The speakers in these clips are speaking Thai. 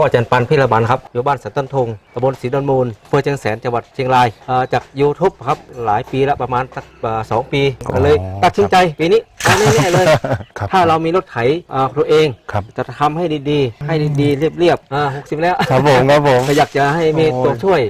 พ่ออาจารย์ปันพิรบันครับอยู่บ้านสันต้นทงตำบลศรีดอนมูลอำเภอเชียงแสนจังหวัดเชียงรายเอ่อจาก YouTube ครับหลายปีแล้วประมาณสักเอ่อสองปีก็เลยอ๋อ ตัดสินใจปีนี้เอาแน่ๆเลย ครับถ้าเรามีรถไถเอ่อตัวเองครับจะทำให้ดีๆ ให้ดีๆ เรียบๆอ่าหกสิบแล้ว ครับผมครับผม ก็อยากจะให้มีโอ้ยตัวช่วย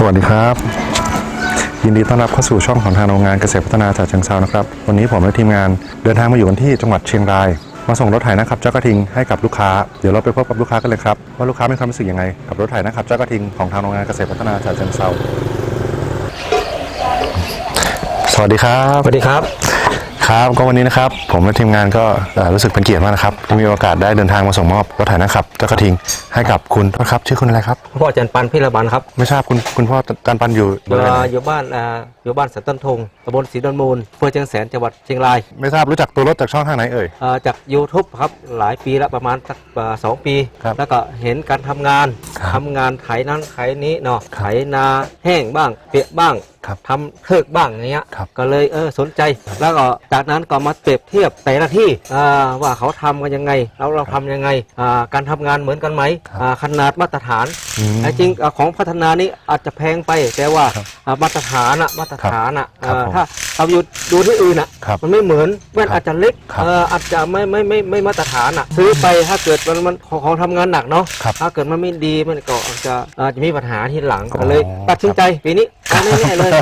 สวัสดีครับ ยินดีต้อนรับเข้าสู่ช่องของทางโรงงานเกษตรพัฒนาจากเชิงเซานะครับ วันนี้ผมและทีมงานเดินทางมาอยู่กันที่จังหวัดเชียงราย มาส่งรถไถนะครับเจ้ากระทิงให้กับลูกค้า เดี๋ยวเราไปพบกับลูกค้ากันเลยครับ ว่าลูกค้ามีความรู้สึกยังไงกับรถไถนะครับเจ้ากระทิงของทางโรงงานเกษตรพัฒนาจากเชิงเซาสวัสดีครับ สวัสดีครับ ครับก็วันนี้นะครับ ผมและทีมงานก็เอ่อรู้สึกเป็นเกียรติมากนะครับที่มีโอกาสได้เดินทางมาส่งมอบรถไถนะครับเจ้ากระทิงให้กับคุณโทษครับชื่อคุณอะไรครับพ่ออาจารย์ปันพิรบันครับไม่ทราบคุณคุณพ่อจันปันอยู่เอ่ออยู่บ้านอ่าอยู่บ้านสันต้นทงตำบลศรีดอนมูลอำเภอเชียงแสนจังหวัดเชียงราย ไม่ทราบรู้จักตัวรถจากช่องทางไหนเอ่ยเอ่อจาก YouTube ครับหลายปีแล้วประมาณสักเอ่อสองปีครับแล้วก็เห็นการทำงานครับทำงานไถนั้นไถนี้เนาะครับไถนาแห้งบ้างเปียกบ้างครับ ทำเทิกบ้างอย่างเงี้ย ครับ ก็เลยเออสนใจ แล้วก็จากนั้นก็มาเปรียบเทียบแต่ละที่อ่าว่าเขาทำกันยังไงแล้วเราทำยังไงอ่าการทำงานเหมือนกันไหมครับ อ่าขนาดมาตรฐาน อืม แต่จริงอะของพัฒนานี้อาจจะแพงไป แต่ว่าครับอะมาตรฐานอะมาตรฐานอะครับอ่าผมถ้าเราอยู่ดูที่อื่นอะครับมันไม่เหมือนแว่นครับอาจจะเล็กครับเอ่ออาจจะไม่ไม่ไม่ไม่มาตรฐานอะซื้อไปถ้าเกิดมันมันของของทำงานหนักเนาะครับถ้าเกิดมันไม่ดีมันก็อาจจะอาจจะมีปัญหาที่หลังอ๋อก็เลย ตัดสินใจปีนี้ เอาแน่ๆเลย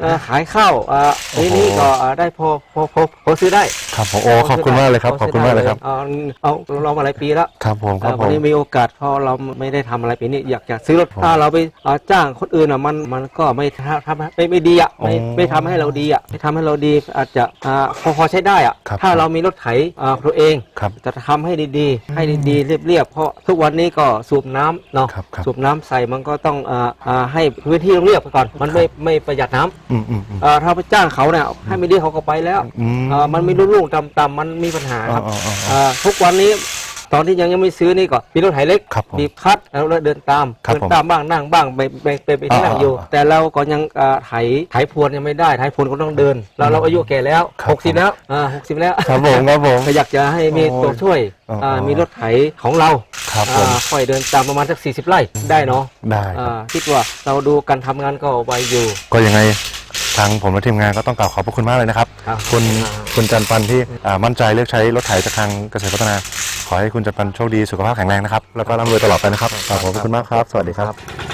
เอ่อขายข้าวอ่าโอ้ปีโหนี้ก็อ่าได้พอพอพอพอซื้อได้ครับผมโอ้ขอบคุณมากเลยครับขอบคุณมากเลยครับ เอาเอาเรามาหลายปีแล้ว ครับผมครับเอ่อผวันม นี้มีโอกาสเพราะเราไม่ได้ทำอะไรปีนี้อยากจะซื้อรถผมถ้าเราไปเอ่อจ้างคนอื่นอะมันมันก็ไม่ทำทำไม่ไม่ดีอะไม่อ๋อไม่ทำให้เราดีอะไม่ทำให้เราดีอาจจะอ่าพอพอใช้ได้อะครับถ้าเรามีรถไถเอ่อตัวเอง ครับจะทำให้ดีๆ ให้ดีๆเรียบๆเพราะทุกวันนี้ก็สูบน้ำเนาะครับครับสูบน้ำใส่มันก็ต้องอ่าอ่าให้พื้นที่เรียบไปก่อนมันไม่ไม่ประหยัดน้ำอืมอืมอืมเอ่อถ้าไปจ้างเขาเนี่ยให้ไม่ดีเขาก็ไปแล้วอืมเอ่อมันมีรุ่งๆต่ำๆมันมีปัญหาครับอ๋ออ๋ออ๋อ เอ่อทุกวันนี้ ตอนที่ยังยังไม่ซื้อนี่ก็มีรถไถเล็กครับผมบีบคลัดแล้วเราเดินตามครับเดินผมตามบ้างนั่งบ้างไปไปไปไปที่นั่งอ่าอยู่อ่าแต่เราก็ยังเอ่อไถไถพรวนยังไม่ได้ไถพรวนก็ต้องเดิน เราเราอายุแก่แล้วครับ หกสิบแล้วอ่าหกสิบแล้วครับผมครับผม ก็อยากจะให้มีโอ้ยตัวช่วยอ๋ออ่ามีรถไถของเราครับผมอ่าค่อยเดินตามประมาณสักสี่สิบไร่ได้เนาะได้คอ่ารับคิดว่าเราดูการทำงานก็ไวอยู่ ก็ยังไงทางผมและทีมงานก็ต้องกล่าวขอบพระคุณมากเลยนะครับ ครับคุณอ่าคุณจันปันที่อ่ามั่นใจเลือกใช้รถไถจากทางเกษตรพัฒนา ขอให้คุณจันปันโชคดีสุขภาพแข็งแรงนะครับ แล้วก็ร่ำรวยตลอดไปนะครับขอบคุณมากครับ สวัสดีครับ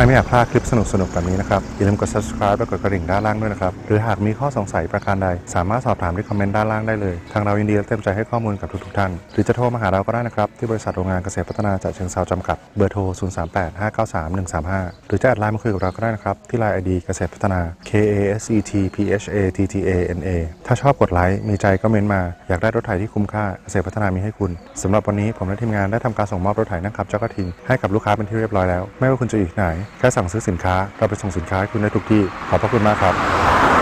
รไม่อยากพลาดคลิปสนุกๆแบบนี้นะครับ อย่าลืมกด subscribe และกดกระดิ่งด้านล่างด้วยนะครับ หรือหากมีข้อสงสัยประการใด สามารถสอบถามที่คอมเมนต์ด้านล่างได้เลย ทางเรายินดีและเต็มใจให้ข้อมูลกับทุกๆท่าน หรือจะโทรมาหาเราก็ได้นะครับ ที่บริษัทโรงงานเกษตรพัฒนาจากเชิงเซาจำกัด เบอร์โทร 038 593 135 หรือจะแอดไลน์มาคุยกับเราก็ได้นะครับ ที่ไลน์ ID เกษตรพัฒนา K A S E T P H A T T A N A ถ้าชอบกดไลค์มีใจก็เมนต์มาอยากได้รถไถที่คุ้มค่าเกษตรพัฒนามีให้คุณสำหรับวันนี้ผมและทีมงานได้ทำการส่งมอบรถไถนั่งขับเจ้ากระทิงให้กับลูกค้าเป็นที่เรียบร้อยแล้วไม่ว่าคุณจะอยู่ที่ไหนแค่สั่งซื้อสินค้าเราไปส่งสินค้าให้คุณได้ทุกที่ขอบพระคุณมากครับ